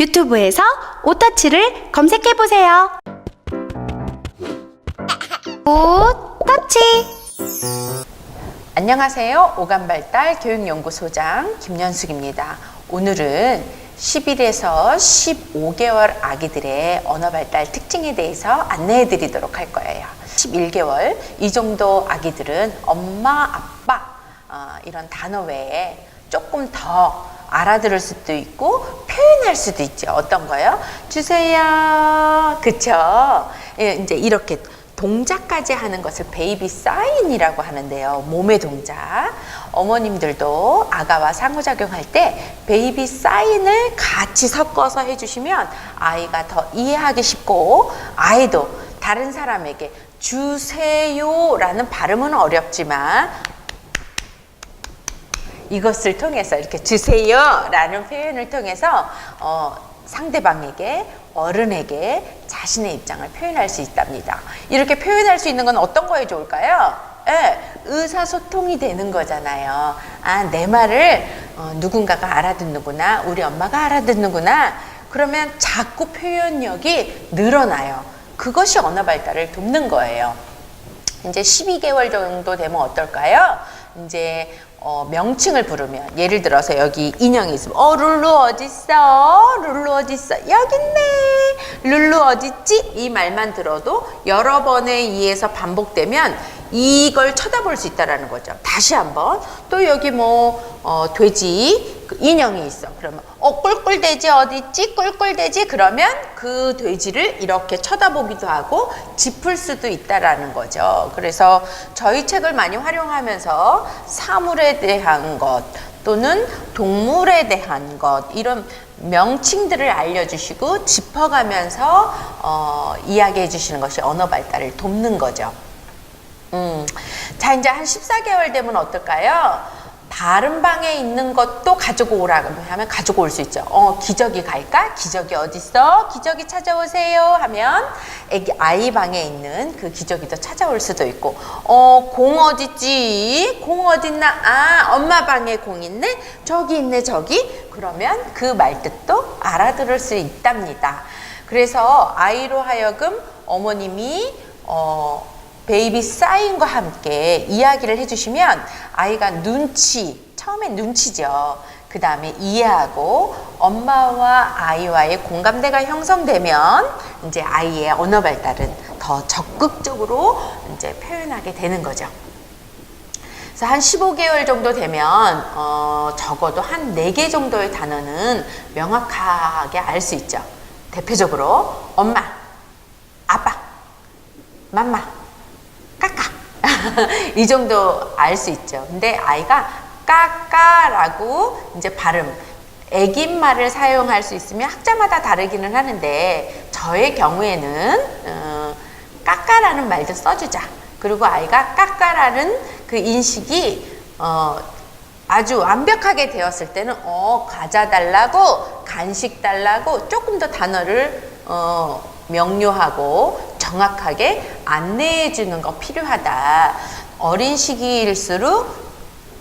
유튜브에서 오터치를 검색해보세요. 오터치! 안녕하세요. 오감발달 교육연구소장 김연숙입니다. 오늘은 10일에서 15개월 아기들의 언어 발달 특징에 대해서 안내해 드리도록 할 거예요. 11개월 이 정도 아기들은 엄마, 아빠 어, 이런 단어 외에 조금 더 알아들을 수도 있고 표현할 수도 있죠. 어떤 거요? 주세요. 그쵸? 예, 이제 이렇게 동작까지 하는 것을 베이비 사인이라고 하는데요. 몸의 동작. 어머님들도 아가와 상호작용할 때 베이비 사인을 같이 섞어서 해주시면 아이가 더 이해하기 쉽고 아이도 다른 사람에게 주세요라는 발음은 어렵지만 이것을 통해서 이렇게 주세요 라는 표현을 통해서 어, 상대방에게 어른에게 자신의 입장을 표현할 수 있답니다. 이렇게 표현할 수 있는 건 어떤 거에 좋을까요? 예, 의사소통이 되는 거잖아요. 아, 내 말을 어, 누군가가 알아듣는구나, 우리 엄마가 알아듣는구나. 그러면 자꾸 표현력이 늘어나요. 그것이 언어 발달을 돕는 거예요. 이제 12개월 정도 되면 어떨까요? 이제 어, 명칭을 부르면 예를 들어서 여기 인형이 있으면 어 룰루 어딨어? 룰루 어딨어? 여기 있네. 룰루 어딨지? 이 말만 들어도 여러 번에 의해서 반복되면 이걸 쳐다볼 수 있다라는 거죠. 다시 한번 또 여기 뭐 어, 돼지 그 인형이 있어. 그러면 어 꿀꿀돼지 어디 있지? 꿀꿀돼지 그러면 그 돼지를 이렇게 쳐다보기도 하고 짚을 수도 있다라는 거죠. 그래서 저희 책을 많이 활용하면서 사물에 대한 것 또는 동물에 대한 것 이런 명칭들을 알려주시고 짚어가면서 어, 이야기해 주시는 것이 언어 발달을 돕는 거죠. 음, 자 이제 한 14개월 되면 어떨까요? 다른 방에 있는 것도 가지고 오라고 하면 가지고 올 수 있죠. 어, 기저귀 갈까? 기저귀 어딨어? 기저귀 찾아오세요 하면 애기 아이 방에 있는 그 기저귀도 찾아올 수도 있고 어, 공 어딨지? 공 어딨나? 아, 엄마 방에 공 있네? 저기 있네, 저기? 그러면 그 말뜻도 알아들을 수 있답니다. 그래서 아이로 하여금 어머님이 어, 베이비 사인과 함께 이야기를 해주시면 아이가 눈치, 처음엔 눈치죠. 그 다음에 이해하고 엄마와 아이와의 공감대가 형성되면 이제 아이의 언어 발달은 더 적극적으로 이제 표현하게 되는 거죠. 그래서 한 15개월 정도 되면 어, 적어도 한 4개 정도의 단어는 명확하게 알 수 있죠. 대표적으로 엄마, 아빠, 맘마, 이 정도 알 수 있죠. 근데 아이가 까까라고 이제 발음 애기말을 사용할 수 있으면 학자마다 다르기는 하는데 저의 경우에는 어, 까까라는 말도 써주자. 그리고 아이가 까까라는 그 인식이 어, 아주 완벽하게 되었을 때는 어 과자 달라고 간식 달라고 조금 더 단어를 어, 명료하고 정확하게 안내해 주는 거 필요하다. 어린 시기일수록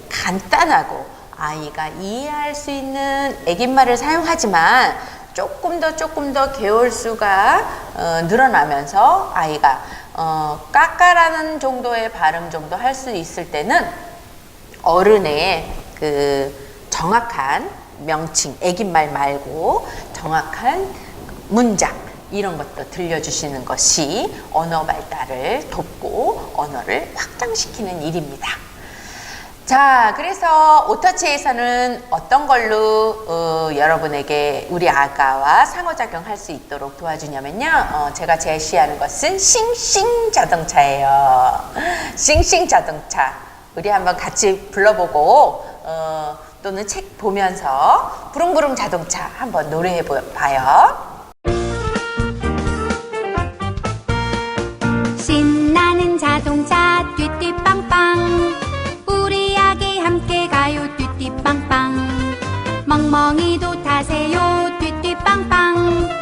간단하고 아이가 이해할 수 있는 애기말을 사용하지만 조금 더 조금 더 개월수가 어, 늘어나면서 아이가 어, 까까라는 정도의 발음 정도 할 수 있을 때는 어른의 그 정확한 명칭, 애기말 말고 정확한 문장 이런 것도 들려주시는 것이 언어 발달을 돕고 언어를 확장시키는 일입니다. 자, 그래서 오터치에서는 어떤 걸로 어, 여러분에게 우리 아가와 상호작용할 수 있도록 도와주냐면요. 어, 제가 제시하는 것은 싱싱 자동차예요. 싱싱 자동차. 우리 한번 같이 불러보고 어, 또는 책 보면서 부릉부릉 자동차 한번 노래해 봐요. 멍멍이도 타세요. 띠띠빵빵